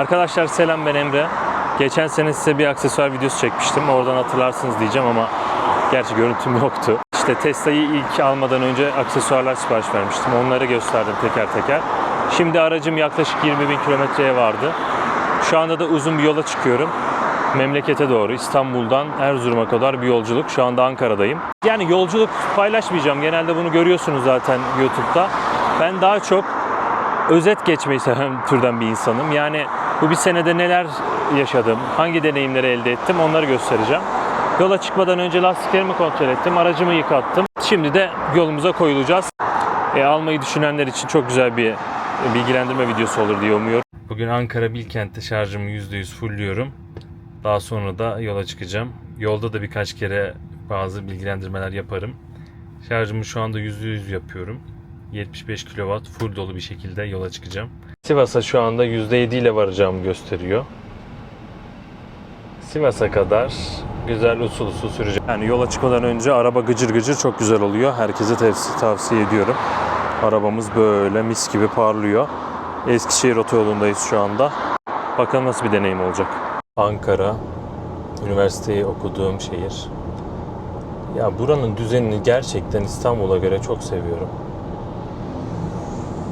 Arkadaşlar selam ben Emre. Geçen sene size bir aksesuar videosu çekmiştim. Oradan hatırlarsınız diyeceğim ama gerçi görüntüm yoktu. İşte Tesla'yı ilk almadan önce aksesuarlar sipariş vermiştim. Onları gösterdim teker teker. Şimdi aracım yaklaşık 20 bin kilometreye vardı. Şu anda da uzun bir yola çıkıyorum. Memlekete doğru İstanbul'dan Erzurum'a kadar bir yolculuk. Şu anda Ankara'dayım. Yani yolculuk paylaşmayacağım. Genelde bunu görüyorsunuz zaten YouTube'da. Ben daha çok özet geçmeyi seven türden bir insanım. Yani bu bir senede neler yaşadım, hangi deneyimleri elde ettim onları göstereceğim. Yola çıkmadan önce lastiklerimi kontrol ettim, aracımı yıkattım. Şimdi de yolumuza koyulacağız. E, almayı düşünenler için çok güzel bir bilgilendirme videosu olur diye umuyorum. Bugün Ankara Bilkent'te şarjımı %100 fullliyorum. Daha sonra da yola çıkacağım. Yolda da birkaç kere bazı bilgilendirmeler yaparım. Şarjımı şu anda %100 yapıyorum. 75 kW full dolu bir şekilde yola çıkacağım. Sivas'a şu anda %7 ile varacağımı gösteriyor. Sivas'a kadar güzel usul usul süreceğim. Yani yola çıkmadan önce araba gıcır gıcır çok güzel oluyor. Herkese tavsiye, tavsiye ediyorum. Arabamız böyle mis gibi parlıyor. Eskişehir otoyolundayız şu anda. Bakalım nasıl bir deneyim olacak. Ankara, üniversiteyi okuduğum şehir. Ya buranın düzenini gerçekten İstanbul'a göre çok seviyorum.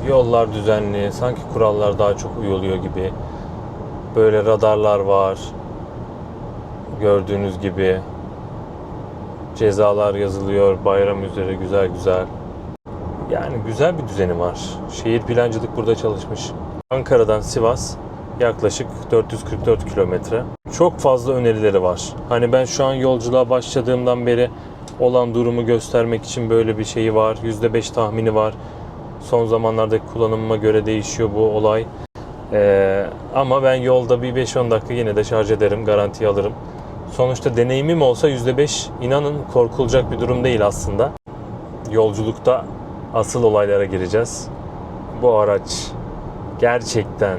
Yollar düzenli, sanki kurallar daha çok uyuluyor gibi. Böyle radarlar var. Gördüğünüz gibi cezalar yazılıyor bayram üzere güzel güzel. Yani güzel bir düzeni var. Şehir plancılık burada çalışmış. Ankara'dan Sivas yaklaşık 444 kilometre. Çok fazla önerileri var. Hani ben şu an yolculuğa başladığımdan beri olan durumu göstermek için böyle bir şeyi var. %5 tahmini var. Son zamanlardaki kullanımıma göre değişiyor bu olay. Ee, ama ben yolda bir 5-10 dakika yine de şarj ederim, garantiye alırım. Sonuçta deneyimim olsa %5 inanın korkulacak bir durum değil aslında. Yolculukta asıl olaylara gireceğiz. Bu araç gerçekten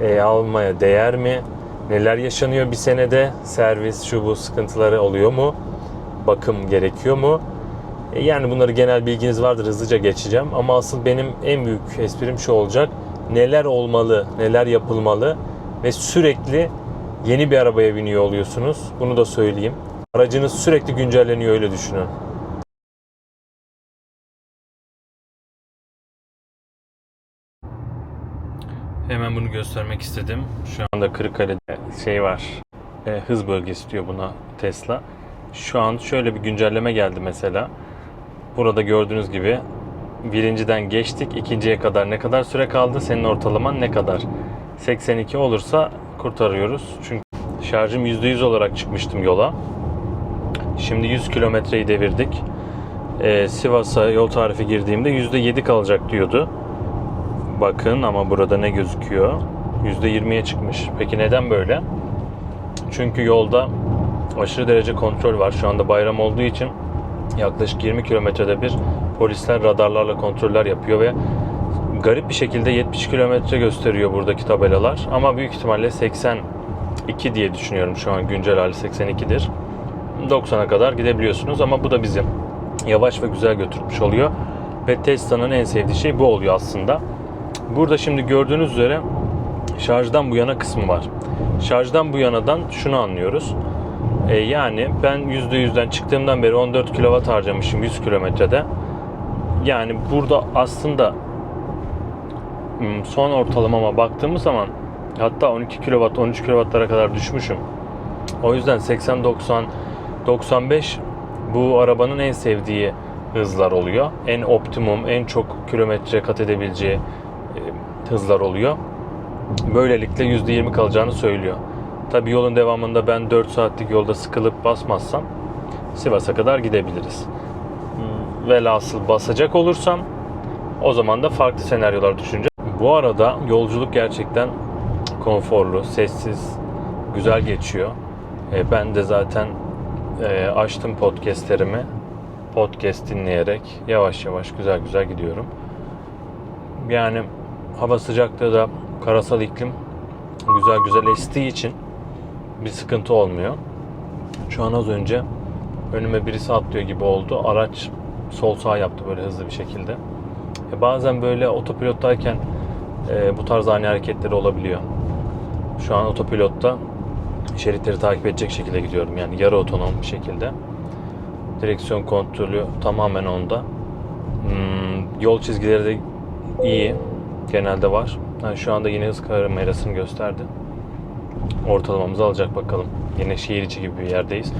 e, almaya değer mi? Neler yaşanıyor bir senede? Servis, şu bu sıkıntıları oluyor mu? Bakım gerekiyor mu? E, Yani bunları genel bilginiz vardır hızlıca geçeceğim ama asıl benim en büyük esprim şu olacak. Neler olmalı, neler yapılmalı ve sürekli yeni bir arabaya biniyor oluyorsunuz. Bunu da söyleyeyim. Aracınız sürekli güncelleniyor öyle düşünün. Hemen bunu göstermek istedim. Şu anda Kırıkkale'de şey var. e, hız bölgesi diyor buna Tesla. Şu an şöyle bir güncelleme geldi mesela. Burada gördüğünüz gibi birinciden geçtik. ikinciye kadar ne kadar süre kaldı? Senin ortalaman ne kadar? 82 olursa kurtarıyoruz. Çünkü şarjım %100 olarak çıkmıştım yola. Şimdi 100 kilometreyi devirdik. Ee, Sivas'a yol tarifi girdiğimde %7 kalacak diyordu. Bakın ama burada ne gözüküyor? %20'ye çıkmış. Peki neden böyle? Çünkü yolda aşırı derece kontrol var. Şu anda bayram olduğu için yaklaşık 20 kilometrede bir polisler radarlarla kontroller yapıyor ve garip bir şekilde 70 kilometre gösteriyor buradaki tabelalar. Ama büyük ihtimalle 82 diye düşünüyorum şu an güncel hali 82'dir. 90'a kadar gidebiliyorsunuz ama bu da bizi yavaş ve güzel götürmüş oluyor. Ve Tesla'nın en sevdiği şey bu oluyor aslında. Burada şimdi gördüğünüz üzere şarjdan bu yana kısmı var. Şarjdan bu yanadan şunu anlıyoruz. E, yani ben %100'den çıktığımdan beri 14 kW harcamışım 100 kilometrede. Yani burada aslında hmm, son ortalamama baktığımız zaman hatta 12 kW 13 kW'lara kadar düşmüşüm. O yüzden 80 90 95 bu arabanın en sevdiği hızlar oluyor. En optimum, en çok kilometre kat edebileceği e, hızlar oluyor. Böylelikle %20 kalacağını söylüyor. Tabi yolun devamında ben 4 saatlik yolda sıkılıp basmazsam Sivas'a kadar gidebiliriz. Hmm, Velhasıl basacak olursam o zaman da farklı senaryolar düşüneceğim. Bu arada yolculuk gerçekten konforlu, sessiz, güzel geçiyor. E, ben de zaten e, açtım podcastlerimi. Podcast dinleyerek yavaş yavaş güzel güzel gidiyorum. Yani hava sıcaklığı da karasal iklim güzel güzel estiği için bir sıkıntı olmuyor. Şu an az önce önüme birisi atlıyor gibi oldu. Araç sol sağ yaptı böyle hızlı bir şekilde. E bazen böyle otopilottayken e, bu tarz ani hareketleri olabiliyor. Şu an otopilotta şeritleri takip edecek şekilde gidiyorum. Yani yarı otonom bir şekilde. Direksiyon kontrolü tamamen onda. Hmm, yol çizgileri de iyi. Genelde var. Yani şu anda yine hız kamerasını gösterdi. Ortalamamızı alacak bakalım. Yine şehir içi gibi bir yerdeyiz.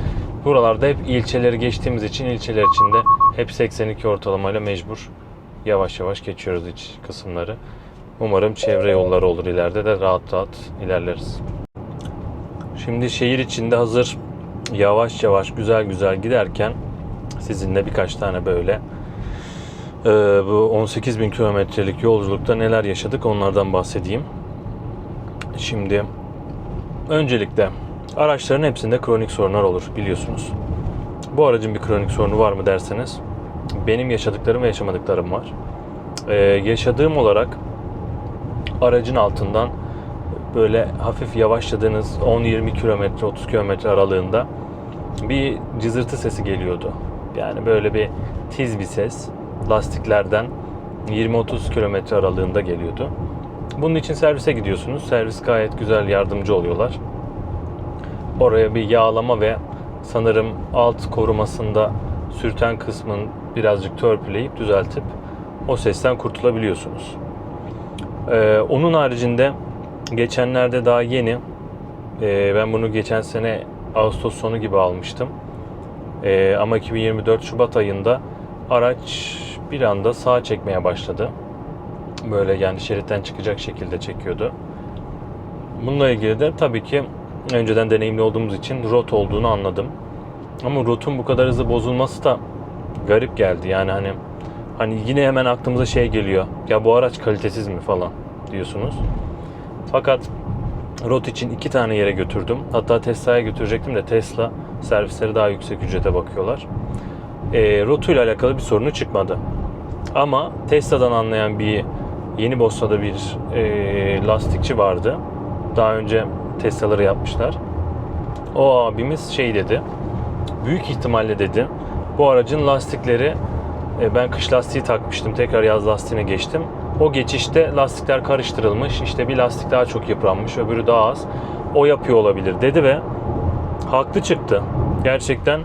Buralarda hep ilçeleri geçtiğimiz için ilçeler içinde hep 82 ortalamayla mecbur yavaş yavaş geçiyoruz iç kısımları. Umarım çevre yolları olur ileride de rahat rahat ilerleriz. Şimdi şehir içinde hazır yavaş yavaş güzel güzel giderken sizinle birkaç tane böyle e, bu 18 bin kilometrelik yolculukta neler yaşadık onlardan bahsedeyim. Şimdi öncelikle araçların hepsinde kronik sorunlar olur biliyorsunuz. Bu aracın bir kronik sorunu var mı derseniz benim yaşadıklarım ve yaşamadıklarım var. Ee, yaşadığım olarak aracın altından böyle hafif yavaşladığınız 10-20 kilometre 30 kilometre aralığında bir cızırtı sesi geliyordu. Yani böyle bir tiz bir ses lastiklerden 20-30 kilometre aralığında geliyordu. Bunun için servise gidiyorsunuz. Servis gayet güzel yardımcı oluyorlar. Oraya bir yağlama ve sanırım alt korumasında sürten kısmın birazcık törpüleyip düzeltip o sesten kurtulabiliyorsunuz. Ee, onun haricinde geçenlerde daha yeni e, ben bunu geçen sene Ağustos sonu gibi almıştım. Ee, ama 2024 Şubat ayında araç bir anda sağa çekmeye başladı. Böyle yani şeritten çıkacak şekilde çekiyordu. Bununla ilgili de tabii ki önceden deneyimli olduğumuz için rot olduğunu anladım. Ama rotun bu kadar hızlı bozulması da garip geldi. Yani hani hani yine hemen aklımıza şey geliyor. Ya bu araç kalitesiz mi falan diyorsunuz. Fakat rot için iki tane yere götürdüm. Hatta Tesla'ya götürecektim de Tesla servisleri daha yüksek ücrete bakıyorlar. E, rotuyla alakalı bir sorunu çıkmadı. Ama Tesla'dan anlayan bir Yeni Bosna'da bir e, lastikçi vardı. Daha önce Tesla'ları yapmışlar. O abimiz şey dedi. Büyük ihtimalle dedi. Bu aracın lastikleri e, ben kış lastiği takmıştım. Tekrar yaz lastiğine geçtim. O geçişte lastikler karıştırılmış. İşte bir lastik daha çok yıpranmış, öbürü daha az. O yapıyor olabilir dedi ve haklı çıktı. Gerçekten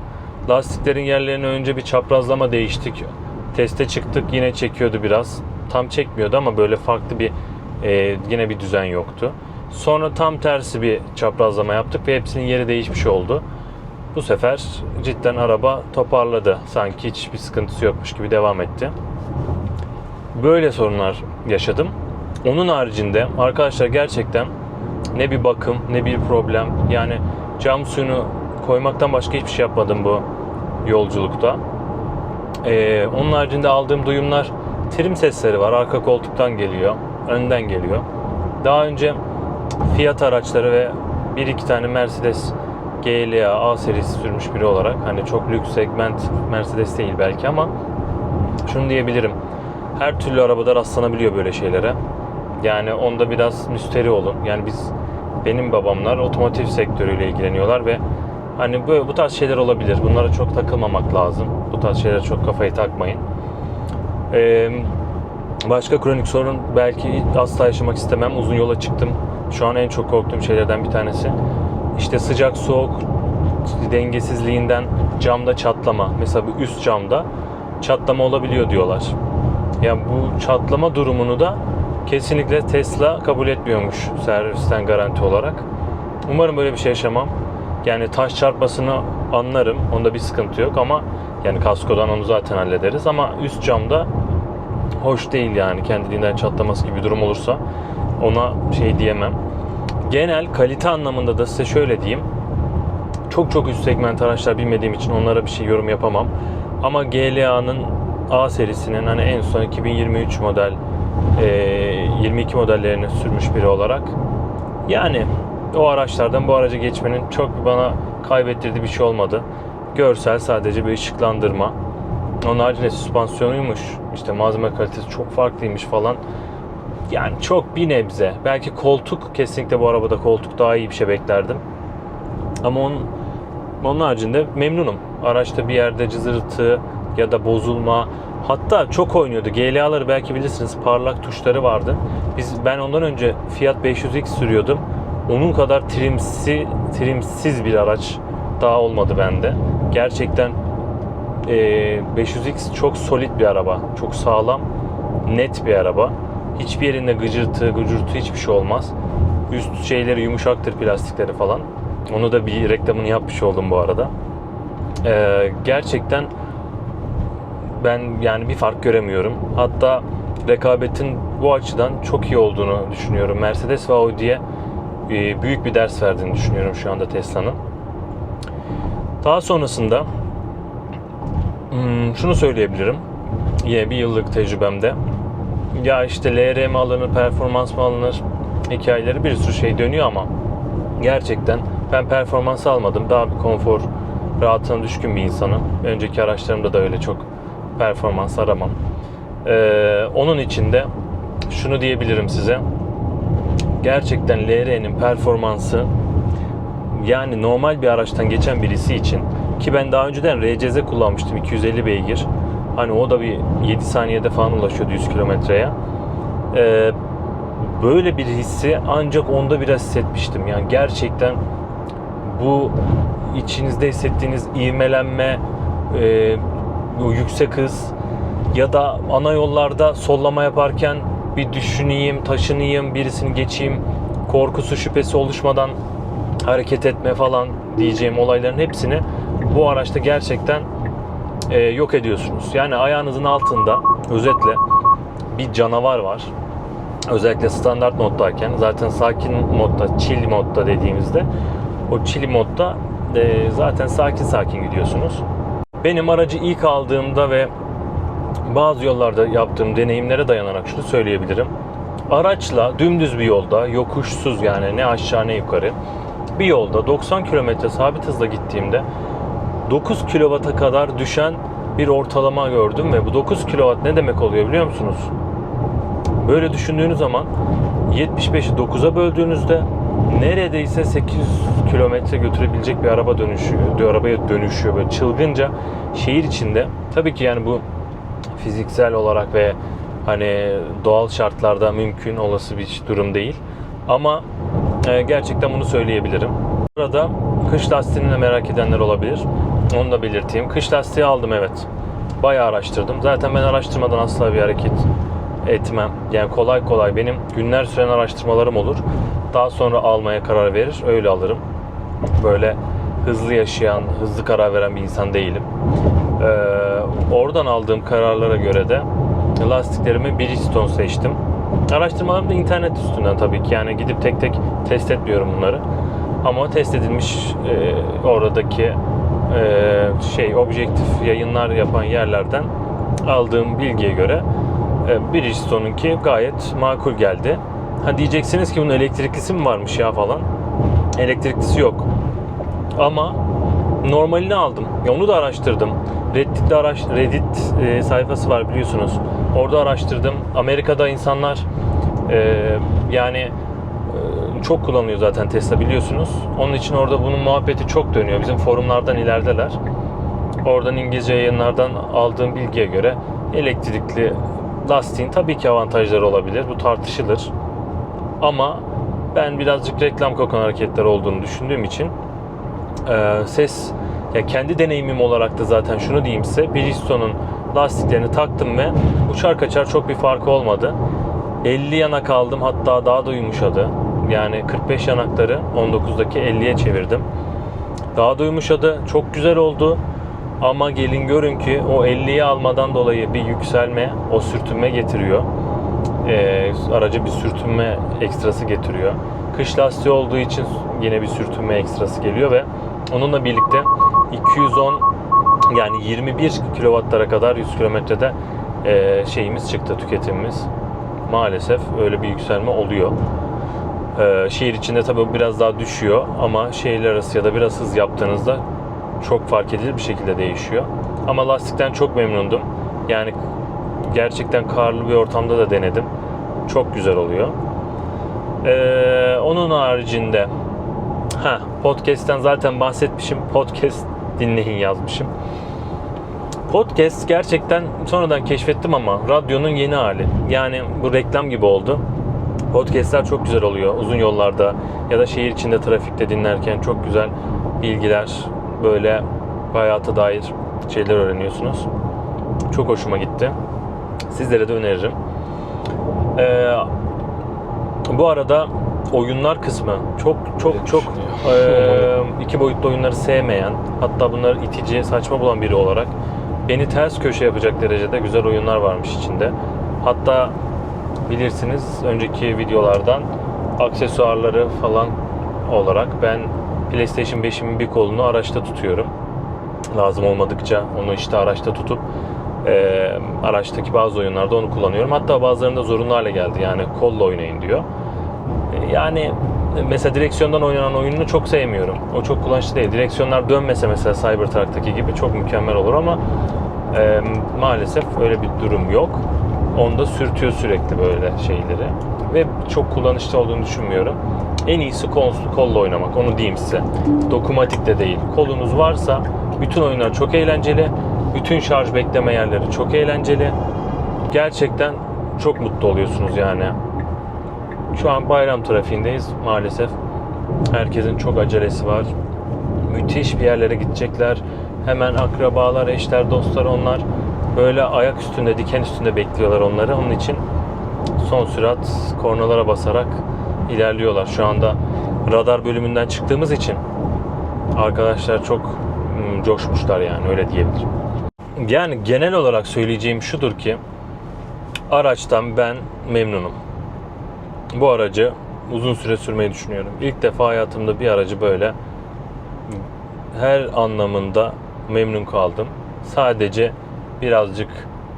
lastiklerin yerlerine önce bir çaprazlama değiştik. Teste çıktık yine çekiyordu biraz. Tam çekmiyordu ama böyle farklı bir e, yine bir düzen yoktu. Sonra tam tersi bir çaprazlama yaptık ve hepsinin yeri değişmiş oldu. Bu sefer cidden araba toparladı. Sanki hiçbir sıkıntısı yokmuş gibi devam etti. Böyle sorunlar yaşadım. Onun haricinde arkadaşlar gerçekten ne bir bakım ne bir problem. Yani cam suyunu koymaktan başka hiçbir şey yapmadım bu yolculukta. Ee, onun haricinde aldığım duyumlar trim sesleri var. Arka koltuktan geliyor. Önden geliyor. Daha önce Fiat araçları ve bir iki tane Mercedes GLA A serisi sürmüş biri olarak hani çok lüks segment Mercedes değil belki ama şunu diyebilirim. Her türlü arabada rastlanabiliyor böyle şeylere. Yani onda biraz müsteri olun. Yani biz benim babamlar otomotiv sektörüyle ilgileniyorlar ve hani bu, bu tarz şeyler olabilir. Bunlara çok takılmamak lazım. Bu tarz şeylere çok kafayı takmayın. Ee, başka kronik sorun belki asla yaşamak istemem. Uzun yola çıktım. Şu an en çok korktuğum şeylerden bir tanesi. İşte sıcak soğuk dengesizliğinden camda çatlama. Mesela bu üst camda çatlama olabiliyor diyorlar. Yani bu çatlama durumunu da kesinlikle Tesla kabul etmiyormuş servisten garanti olarak. Umarım böyle bir şey yaşamam. Yani taş çarpmasını anlarım. Onda bir sıkıntı yok ama yani kaskodan onu zaten hallederiz ama üst camda hoş değil yani kendiliğinden çatlaması gibi bir durum olursa ona şey diyemem. Genel kalite anlamında da size şöyle diyeyim. Çok çok üst segment araçlar bilmediğim için onlara bir şey yorum yapamam. Ama GLA'nın A serisinin hani en son 2023 model e, 22 modellerini sürmüş biri olarak yani o araçlardan bu araca geçmenin çok bana kaybettirdiği bir şey olmadı. Görsel sadece bir ışıklandırma. Onun haricinde süspansiyonuymuş. işte malzeme kalitesi çok farklıymış falan. Yani çok bir nebze. Belki koltuk kesinlikle bu arabada koltuk daha iyi bir şey beklerdim. Ama onun, onun haricinde memnunum. Araçta bir yerde cızırtı ya da bozulma hatta çok oynuyordu. GLA'ları belki bilirsiniz parlak tuşları vardı. Biz ben ondan önce Fiat 500X sürüyordum. onun kadar trimsi, trimsiz bir araç daha olmadı bende. Gerçekten e, 500X çok solid bir araba. Çok sağlam, net bir araba. Hiçbir yerinde gıcırtı, gıcırtı hiçbir şey olmaz. Üst şeyleri yumuşaktır plastikleri falan. Onu da bir reklamını yapmış oldum bu arada. Ee, gerçekten ben yani bir fark göremiyorum. Hatta rekabetin bu açıdan çok iyi olduğunu düşünüyorum. Mercedes ve Audi'ye e, büyük bir ders verdiğini düşünüyorum şu anda Tesla'nın. Daha sonrasında hmm, şunu söyleyebilirim. Yine bir yıllık tecrübemde. Ya işte LR mi alınır, performans mı alınır hikayeleri bir sürü şey dönüyor ama gerçekten ben performans almadım. Daha bir konfor, rahatına düşkün bir insanım. Önceki araçlarımda da öyle çok performans aramam. Ee, onun için de şunu diyebilirim size. Gerçekten LR'nin performansı yani normal bir araçtan geçen birisi için ki ben daha önceden RCZ kullanmıştım 250 beygir. Hani o da bir 7 saniyede falan ulaşıyordu 100 kilometreye. Ee, böyle bir hissi ancak onda biraz hissetmiştim. Yani gerçekten bu içinizde hissettiğiniz ivmelenme, e, o yüksek hız ya da ana yollarda sollama yaparken bir düşüneyim, taşınayım, birisini geçeyim, korkusu şüphesi oluşmadan hareket etme falan diyeceğim olayların hepsini bu araçta gerçekten e, yok ediyorsunuz. Yani ayağınızın altında özetle bir canavar var. Özellikle standart moddayken zaten sakin modda, chill modda dediğimizde o chill modda e, zaten sakin sakin gidiyorsunuz. Benim aracı ilk aldığımda ve bazı yollarda yaptığım deneyimlere dayanarak şunu söyleyebilirim. Araçla dümdüz bir yolda, yokuşsuz yani ne aşağı ne yukarı bir yolda 90 km sabit hızla gittiğimde 9 kW'a kadar düşen bir ortalama gördüm ve bu 9 kW ne demek oluyor biliyor musunuz? Böyle düşündüğünüz zaman 75'i 9'a böldüğünüzde neredeyse 800 kilometre götürebilecek bir araba dönüşüyor. Bir arabaya dönüşüyor böyle çılgınca şehir içinde. Tabii ki yani bu fiziksel olarak ve hani doğal şartlarda mümkün olası bir durum değil. Ama e, gerçekten bunu söyleyebilirim. Burada kış lastiğini de merak edenler olabilir. Onu da belirteyim. Kış lastiği aldım evet. Bayağı araştırdım. Zaten ben araştırmadan asla bir hareket etmem. Yani kolay kolay benim günler süren araştırmalarım olur. Daha sonra almaya karar verir. Öyle alırım. Böyle hızlı yaşayan, hızlı karar veren bir insan değilim. Ee, oradan aldığım kararlara göre de lastiklerimi Bridgestone seçtim. Araştırmalarım da internet üstünden tabii ki. Yani gidip tek tek test etmiyorum bunları. Ama test edilmiş e, oradaki e, şey objektif yayınlar yapan yerlerden aldığım bilgiye göre e, Bridgestone'unki gayet makul geldi. Ha diyeceksiniz ki bunun elektriklisi mi varmış ya falan. Elektriklisi yok. Ama normalini aldım. Onu da araştırdım. Reddit'te araş Reddit e, sayfası var biliyorsunuz. Orada araştırdım. Amerika'da insanlar e, yani e, çok kullanıyor zaten Tesla biliyorsunuz. Onun için orada bunun muhabbeti çok dönüyor. Bizim forumlardan ilerideler. Oradan İngilizce yayınlardan aldığım bilgiye göre elektrikli lastiğin tabii ki avantajları olabilir. Bu tartışılır. Ama ben birazcık reklam kokan hareketler olduğunu düşündüğüm için e, ses ya kendi deneyimim olarak da zaten şunu diyeyim size Bridgestone'un lastiklerini taktım ve uçar kaçar çok bir farkı olmadı. 50 yanak aldım hatta daha da yumuşadı. Yani 45 yanakları 19'daki 50'ye çevirdim. Daha da yumuşadı. Çok güzel oldu. Ama gelin görün ki o 50'yi almadan dolayı bir yükselme, o sürtünme getiriyor. Ee, araca bir sürtünme ekstrası getiriyor. Kış lastiği olduğu için yine bir sürtünme ekstrası geliyor ve onunla birlikte 210 yani 21 kilowattlara kadar 100 kilometrede e, şeyimiz çıktı tüketimimiz. Maalesef öyle bir yükselme oluyor. Ee, şehir içinde tabii biraz daha düşüyor ama şehirler arası ya da biraz hız yaptığınızda çok fark edilir bir şekilde değişiyor. Ama lastikten çok memnundum. Yani gerçekten karlı bir ortamda da denedim. Çok güzel oluyor. Ee, onun haricinde ha podcast'ten zaten bahsetmişim. Podcast dinleyin yazmışım. Podcast gerçekten sonradan keşfettim ama radyonun yeni hali. Yani bu reklam gibi oldu. Podcast'ler çok güzel oluyor uzun yollarda ya da şehir içinde trafikte dinlerken çok güzel bilgiler böyle hayata dair şeyler öğreniyorsunuz. Çok hoşuma gitti. Sizlere de öneririm. Ee, bu arada oyunlar kısmı çok çok Evet, çok e, iki boyutlu oyunları sevmeyen hatta bunları itici saçma bulan biri olarak beni ters köşe yapacak derecede güzel oyunlar varmış içinde. Hatta bilirsiniz önceki videolardan aksesuarları falan olarak ben PlayStation 5'imin bir kolunu araçta tutuyorum. Lazım olmadıkça onu işte araçta tutup e, araçtaki bazı oyunlarda onu kullanıyorum. Hatta bazılarında zorunlu hale geldi. Yani kolla oynayın diyor. E, Yani mesela direksiyondan oynanan oyununu çok sevmiyorum. O çok kullanışlı değil. Direksiyonlar dönmese mesela Cybertruck'taki gibi çok mükemmel olur ama e, maalesef öyle bir durum yok. Onda sürtüyor sürekli böyle şeyleri. Ve çok kullanışlı olduğunu düşünmüyorum. En iyisi kol, kolla oynamak. Onu diyeyim size. Dokumatik de değil. Kolunuz varsa bütün oyunlar çok eğlenceli. Bütün şarj bekleme yerleri çok eğlenceli. Gerçekten çok mutlu oluyorsunuz yani. Şu an bayram trafiğindeyiz maalesef. Herkesin çok acelesi var. Müthiş bir yerlere gidecekler. Hemen akrabalar, eşler, dostlar onlar böyle ayak üstünde, diken üstünde bekliyorlar onları. Onun için son sürat kornalara basarak ilerliyorlar. Şu anda radar bölümünden çıktığımız için arkadaşlar çok hmm, coşmuşlar yani öyle diyebilirim. Yani genel olarak söyleyeceğim şudur ki araçtan ben memnunum. Bu aracı uzun süre sürmeyi düşünüyorum. İlk defa hayatımda bir aracı böyle her anlamında memnun kaldım. Sadece birazcık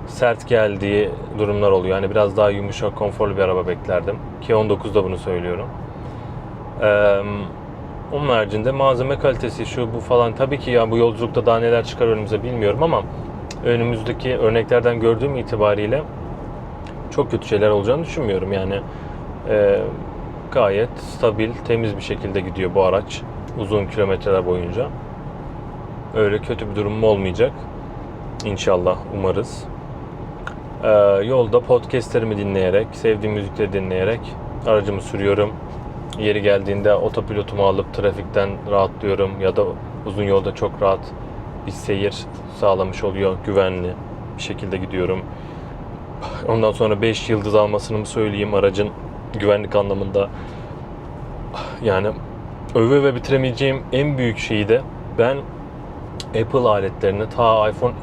sert geldiği durumlar oluyor. Yani biraz daha yumuşak, konforlu bir araba beklerdim. Ki 19'da bunu söylüyorum. Ee, onun haricinde malzeme kalitesi şu bu falan tabii ki ya bu yolculukta daha neler çıkar önümüze bilmiyorum ama önümüzdeki örneklerden gördüğüm itibariyle çok kötü şeyler olacağını düşünmüyorum. Yani e, gayet stabil, temiz bir şekilde gidiyor bu araç uzun kilometreler boyunca. Öyle kötü bir durum olmayacak. İnşallah umarız. Ee, yolda podcastlerimi dinleyerek, sevdiğim müzikleri dinleyerek aracımı sürüyorum. Yeri geldiğinde otopilotumu alıp trafikten rahatlıyorum ya da uzun yolda çok rahat bir seyir sağlamış oluyor. Güvenli bir şekilde gidiyorum. Ondan sonra 5 yıldız almasını mı söyleyeyim aracın güvenlik anlamında. Yani öve ve bitiremeyeceğim en büyük şeyi de ben Apple aletlerini ta iPhone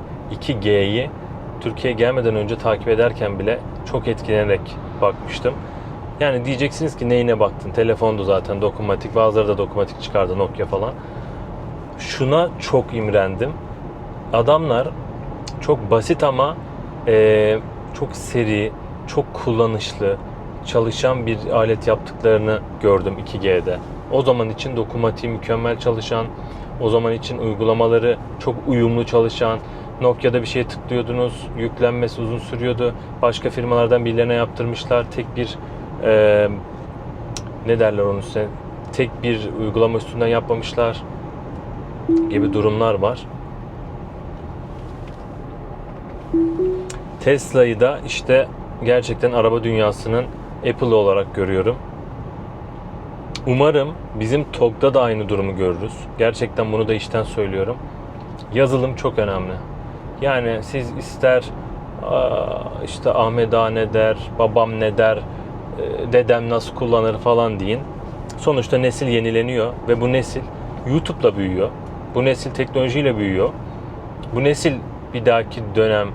2G'yi Türkiye'ye gelmeden önce takip ederken bile çok etkilenerek bakmıştım. Yani diyeceksiniz ki neyine baktın? Telefondu zaten dokunmatik. Bazıları da dokunmatik çıkardı Nokia falan. Şuna çok imrendim. Adamlar çok basit ama eee, çok seri, çok kullanışlı, çalışan bir alet yaptıklarını gördüm 2G'de. O zaman için dokunmatiği mükemmel çalışan, o zaman için uygulamaları çok uyumlu çalışan, Nokia'da bir şeye tıklıyordunuz, yüklenmesi uzun sürüyordu. Başka firmalardan birilerine yaptırmışlar. Tek bir eee, ne derler onun üstüne, tek bir uygulama üstünden yapmamışlar gibi durumlar var. Tesla'yı da işte gerçekten araba dünyasının Apple olarak görüyorum. Umarım bizim TOG'da da aynı durumu görürüz. Gerçekten bunu da işten söylüyorum. Yazılım çok önemli. Yani siz ister işte Ahmet Ağa ne der, babam ne der, e, dedem nasıl kullanır falan deyin. Sonuçta nesil yenileniyor ve bu nesil YouTube'la büyüyor. Bu nesil teknolojiyle büyüyor. Bu nesil bir dahaki dönem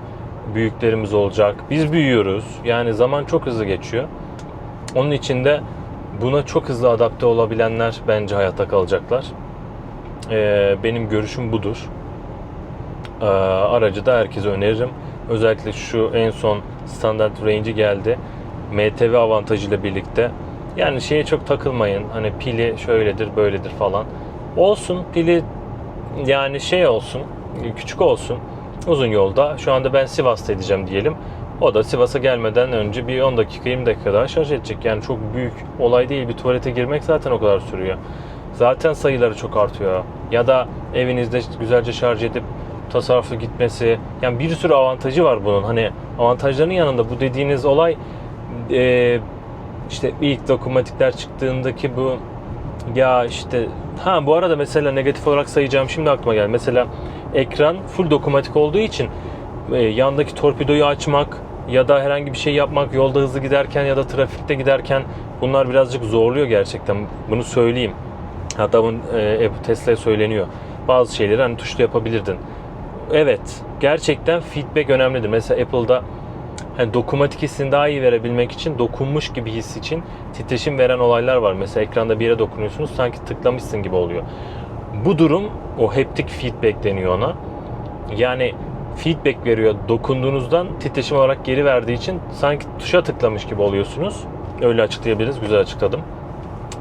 büyüklerimiz olacak. Biz büyüyoruz. Yani zaman çok hızlı geçiyor. Onun için de buna çok hızlı adapte olabilenler bence hayatta kalacaklar. Ee, benim görüşüm budur. Ee, aracı da herkese öneririm. Özellikle şu en son standart range'i geldi. MTV avantajıyla birlikte. Yani şeye çok takılmayın. Hani pili şöyledir, böyledir falan. Olsun pili yani şey olsun, küçük olsun. Uzun yolda. Şu anda ben Sivas'ta edeceğim diyelim. O da Sivas'a gelmeden önce bir 10 dakika 20 dakika daha şarj edecek. Yani çok büyük olay değil. Bir tuvalete girmek zaten o kadar sürüyor. Zaten sayıları çok artıyor. Ya da evinizde güzelce şarj edip tasarruflu gitmesi. Yani bir sürü avantajı var bunun. Hani avantajlarının yanında bu dediğiniz olay e, işte ilk dokunmatikler çıktığındaki bu ya işte ha bu arada mesela negatif olarak sayacağım şimdi aklıma geldi. Mesela ekran full dokunmatik olduğu için e, yandaki torpidoyu açmak ya da herhangi bir şey yapmak yolda hızlı giderken ya da trafikte giderken bunlar birazcık zorluyor gerçekten. Bunu söyleyeyim. Hatta bunu e, Tesla'ya söyleniyor. Bazı şeyleri hani tuşla yapabilirdin. Evet, gerçekten feedback önemlidir. Mesela Apple'da hani dokunmatik hissini daha iyi verebilmek için dokunmuş gibi his için titreşim veren olaylar var. Mesela ekranda bir yere dokunuyorsunuz sanki tıklamışsın gibi oluyor. Bu durum o haptic feedback deniyor ona. Yani feedback veriyor dokunduğunuzdan titreşim olarak geri verdiği için sanki tuşa tıklamış gibi oluyorsunuz. Öyle açıklayabiliriz. Güzel açıkladım.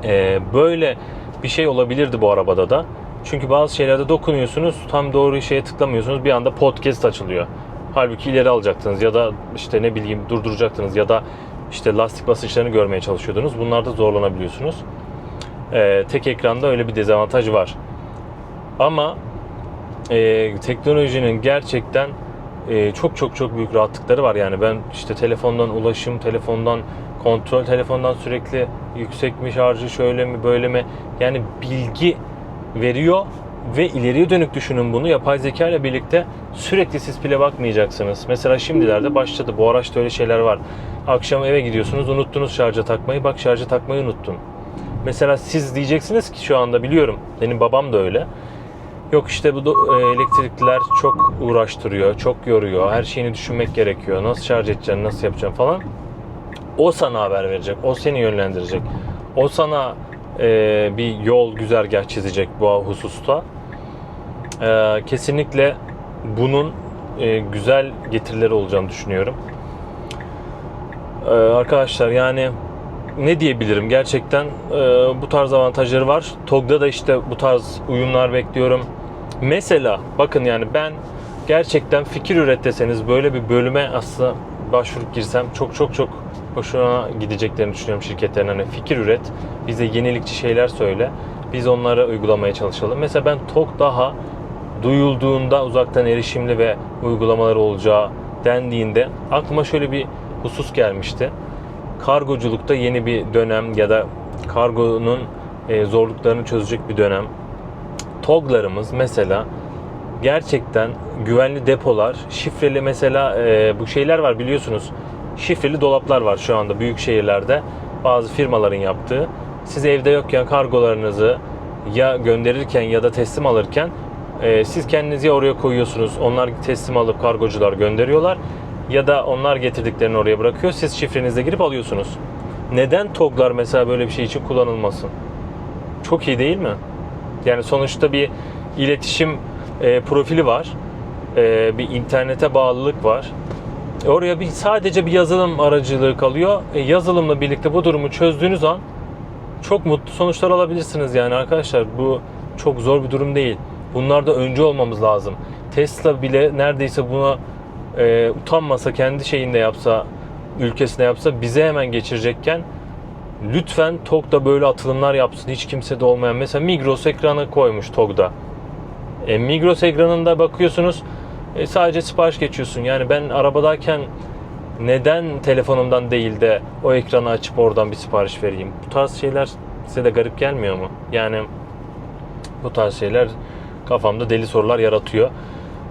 Ee, böyle bir şey olabilirdi bu arabada da. Çünkü bazı şeylerde dokunuyorsunuz tam doğru şeye tıklamıyorsunuz bir anda podcast açılıyor. Halbuki ileri alacaktınız ya da işte ne bileyim durduracaktınız ya da işte lastik basınçlarını görmeye çalışıyordunuz. Bunlarda zorlanabiliyorsunuz. Ee, tek ekranda öyle bir dezavantaj var. Ama e, teknolojinin gerçekten e, çok çok çok büyük rahatlıkları var. Yani ben işte telefondan ulaşım, telefondan kontrol, telefondan sürekli yüksek mi şarjı şöyle mi böyle mi yani bilgi veriyor ve ileriye dönük düşünün bunu yapay zeka ile birlikte sürekli siz pile bakmayacaksınız. Mesela şimdilerde başladı. Bu araçta öyle şeyler var. Akşam eve gidiyorsunuz unuttunuz şarja takmayı. Bak şarja takmayı unuttun. Mesela siz diyeceksiniz ki şu anda biliyorum. Benim babam da öyle. Yok işte bu e, elektrikliler çok uğraştırıyor, çok yoruyor. Her şeyini düşünmek gerekiyor. Nasıl şarj edeceksin, nasıl yapacaksın falan. O sana haber verecek. O seni yönlendirecek. O sana e, bir yol güzergah çizecek bu hususta. E, kesinlikle bunun e, güzel getirileri olacağını düşünüyorum. E, arkadaşlar yani ne diyebilirim gerçekten e, bu tarz avantajları var. TOG'da da işte bu tarz uyumlar bekliyorum. Mesela bakın yani ben gerçekten fikir üret deseniz böyle bir bölüme aslında başvurup girsem çok çok çok hoşuna gideceklerini düşünüyorum şirketlerin. Hani fikir üret, bize yenilikçi şeyler söyle, biz onları uygulamaya çalışalım. Mesela ben TOG daha duyulduğunda uzaktan erişimli ve uygulamaları olacağı dendiğinde aklıma şöyle bir husus gelmişti. Kargoculukta yeni bir dönem ya da kargonun e, zorluklarını çözecek bir dönem. TOG'larımız mesela gerçekten güvenli depolar, şifreli mesela e, bu şeyler var biliyorsunuz. Şifreli dolaplar var şu anda büyük şehirlerde. Bazı firmaların yaptığı. Siz evde yokken kargolarınızı ya gönderirken ya da teslim alırken e, siz kendinizi ya oraya koyuyorsunuz. Onlar teslim alıp kargocular gönderiyorlar. Ya da onlar getirdiklerini oraya bırakıyor. Siz şifrenizle girip alıyorsunuz. Neden TOG'lar mesela böyle bir şey için kullanılmasın? Çok iyi değil mi? Yani sonuçta bir iletişim e, profili var. E, bir internete bağlılık var. Oraya bir sadece bir yazılım aracılığı kalıyor. E, yazılımla birlikte bu durumu çözdüğünüz an çok mutlu sonuçlar alabilirsiniz yani arkadaşlar. Bu çok zor bir durum değil. Bunlarda öncü olmamız lazım. Tesla bile neredeyse buna e, utanmasa kendi şeyinde yapsa, ülkesinde yapsa bize hemen geçirecekken lütfen TOG'da böyle atılımlar yapsın. Hiç kimsede olmayan. Mesela Migros ekranı koymuş TOG'da. E, Migros ekranında bakıyorsunuz e, sadece sipariş geçiyorsun. Yani ben arabadayken neden telefonumdan değil de o ekranı açıp oradan bir sipariş vereyim? Bu tarz şeyler size de garip gelmiyor mu? Yani bu tarz şeyler kafamda deli sorular yaratıyor.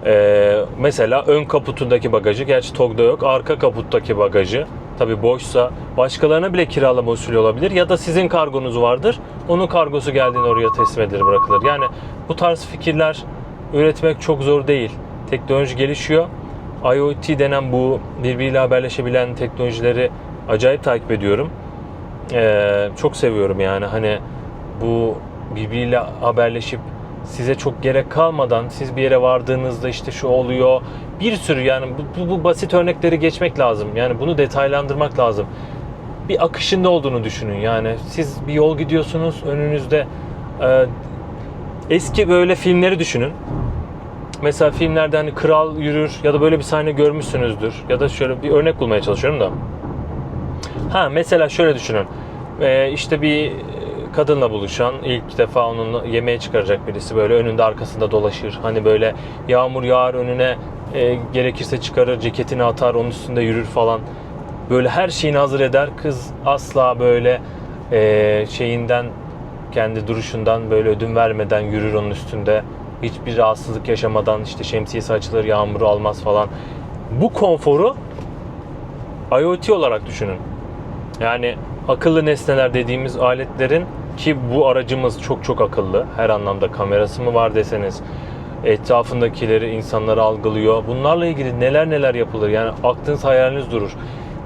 Ee, mesela ön kaputundaki bagajı, gerçi TOG'da yok, arka kaputtaki bagajı tabi boşsa başkalarına bile kiralama usulü olabilir ya da sizin kargonuz vardır. Onun kargosu geldiğinde oraya teslim edilir bırakılır. Yani bu tarz fikirler üretmek çok zor değil. Teknoloji gelişiyor. IoT denen bu birbiriyle haberleşebilen teknolojileri acayip takip ediyorum. Ee, çok seviyorum yani hani bu birbiriyle haberleşip size çok gerek kalmadan siz bir yere vardığınızda işte şu oluyor. Bir sürü yani bu, bu, bu basit örnekleri geçmek lazım. Yani bunu detaylandırmak lazım. Bir akışında olduğunu düşünün. Yani siz bir yol gidiyorsunuz önünüzde e, eski böyle filmleri düşünün. Mesela filmlerde hani kral yürür ya da böyle bir sahne görmüşsünüzdür. Ya da şöyle bir örnek bulmaya çalışıyorum da. Ha mesela şöyle düşünün. Ee, işte bir kadınla buluşan ilk defa onun yemeğe çıkaracak birisi böyle önünde arkasında dolaşır. Hani böyle yağmur yağar önüne e, gerekirse çıkarır ceketini atar onun üstünde yürür falan. Böyle her şeyini hazır eder. Kız asla böyle e, şeyinden kendi duruşundan böyle ödün vermeden yürür onun üstünde. Hiçbir rahatsızlık yaşamadan işte şemsiyesi açılır, yağmuru almaz falan. Bu konforu IoT olarak düşünün. Yani akıllı nesneler dediğimiz aletlerin ki bu aracımız çok çok akıllı. Her anlamda kamerası mı var deseniz etrafındakileri insanları algılıyor. Bunlarla ilgili neler neler yapılır. Yani aklınız hayaliniz durur.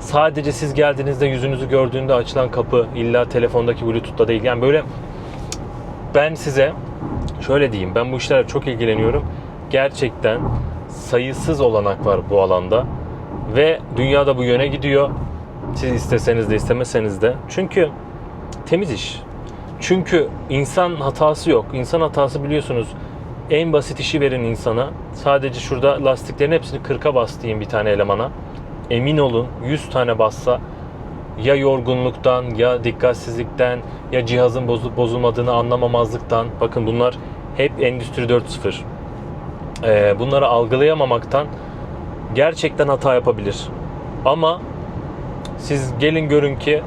Sadece siz geldiğinizde yüzünüzü gördüğünde açılan kapı illa telefondaki bluetooth'ta değil. Yani böyle ben size şöyle diyeyim. Ben bu işlerle çok ilgileniyorum. Gerçekten sayısız olanak var bu alanda. Ve dünyada bu yöne gidiyor. Siz isteseniz de istemeseniz de. Çünkü temiz iş. Çünkü insan hatası yok. İnsan hatası biliyorsunuz en basit işi verin insana. Sadece şurada lastiklerin hepsini 40'a bas diyeyim bir tane elemana. Emin olun 100 tane bassa ya yorgunluktan ya dikkatsizlikten ya cihazın bozulup bozulmadığını anlamamazlıktan bakın bunlar hep Endüstri 4.0 Ee, bunları algılayamamaktan gerçekten hata yapabilir. Ama siz gelin görün ki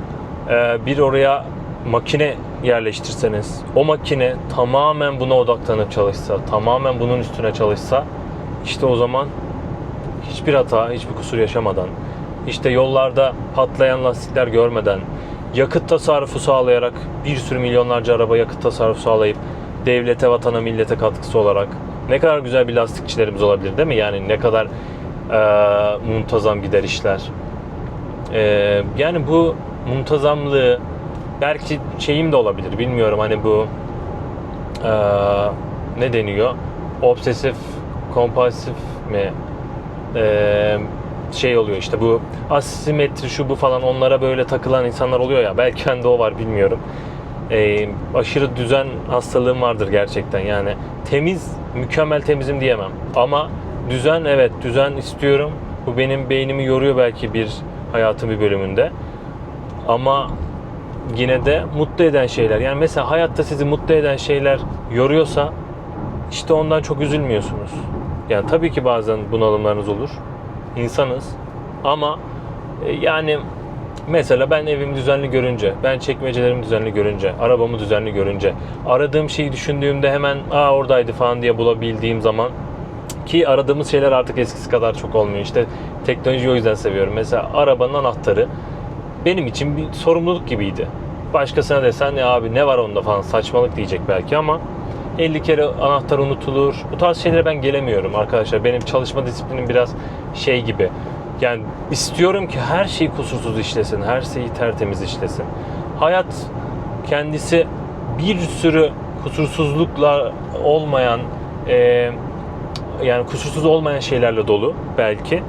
e, bir oraya makine yerleştirseniz, o makine tamamen buna odaklanıp çalışsa, tamamen bunun üstüne çalışsa, işte o zaman hiçbir hata, hiçbir kusur yaşamadan, işte yollarda patlayan lastikler görmeden, yakıt tasarrufu sağlayarak bir sürü milyonlarca araba yakıt tasarrufu sağlayıp devlete, vatana, millete katkısı olarak ne kadar güzel bir lastikçilerimiz olabilir değil mi? Yani ne kadar e, muntazam gider işler. E, yani bu muntazamlığı belki şeyim de olabilir bilmiyorum. Hani bu e, ne deniyor? Obsesif kompulsif mi? E, şey oluyor işte bu asimetri şu bu falan onlara böyle takılan insanlar oluyor ya. Belki bende o var bilmiyorum. E, aşırı düzen hastalığım vardır gerçekten. Yani temiz mükemmel temizim diyemem. Ama düzen evet düzen istiyorum. Bu benim beynimi yoruyor belki bir hayatın bir bölümünde. Ama yine de mutlu eden şeyler. Yani mesela hayatta sizi mutlu eden şeyler yoruyorsa işte ondan çok üzülmüyorsunuz. Yani tabii ki bazen bunalımlarınız olur. İnsanız. Ama e, yani mesela ben evimi düzenli görünce, ben çekmecelerimi düzenli görünce, arabamı düzenli görünce, aradığım şeyi düşündüğümde hemen aa oradaydı falan diye bulabildiğim zaman ki aradığımız şeyler artık eskisi kadar çok olmuyor. İşte teknolojiyi o yüzden seviyorum. Mesela arabanın anahtarı benim için bir sorumluluk gibiydi. Başkasına desen ya abi ne var onda falan saçmalık diyecek belki ama 50 kere anahtar unutulur. Bu tarz şeylere ben gelemiyorum arkadaşlar. Benim çalışma disiplinim biraz şey gibi. Yani istiyorum ki her şey kusursuz işlesin. Her şeyi tertemiz işlesin. Hayat kendisi bir sürü kusursuzlukla olmayan e, yani kusursuz olmayan şeylerle dolu belki.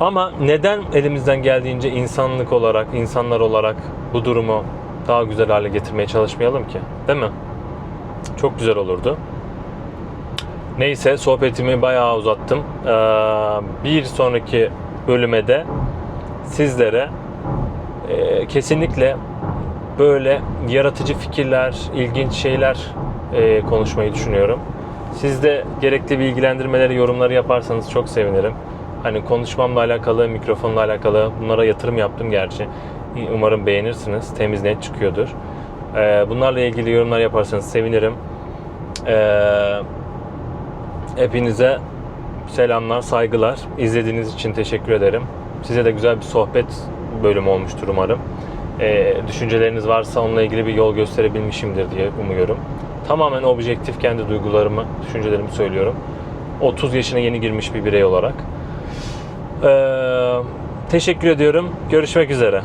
Ama neden elimizden geldiğince insanlık olarak, insanlar olarak bu durumu daha güzel hale getirmeye çalışmayalım ki? Değil mi? Çok güzel olurdu. Neyse sohbetimi bayağı uzattım. Ee, bir sonraki bölüme de sizlere e, kesinlikle böyle yaratıcı fikirler, ilginç şeyler e, konuşmayı düşünüyorum. Siz de gerekli bilgilendirmeleri, yorumları yaparsanız çok sevinirim. Hani konuşmamla alakalı, mikrofonla alakalı bunlara yatırım yaptım gerçi. Umarım beğenirsiniz. Temiz net çıkıyordur. Ee, bunlarla ilgili yorumlar yaparsanız sevinirim. Ee, hepinize selamlar, saygılar. İzlediğiniz için teşekkür ederim. Size de güzel bir sohbet bölümü olmuştur umarım. Ee, düşünceleriniz varsa onunla ilgili bir yol gösterebilmişimdir diye umuyorum. Tamamen objektif kendi duygularımı, düşüncelerimi söylüyorum. 30 yaşına yeni girmiş bir birey olarak. Ee, teşekkür ediyorum. Görüşmek üzere.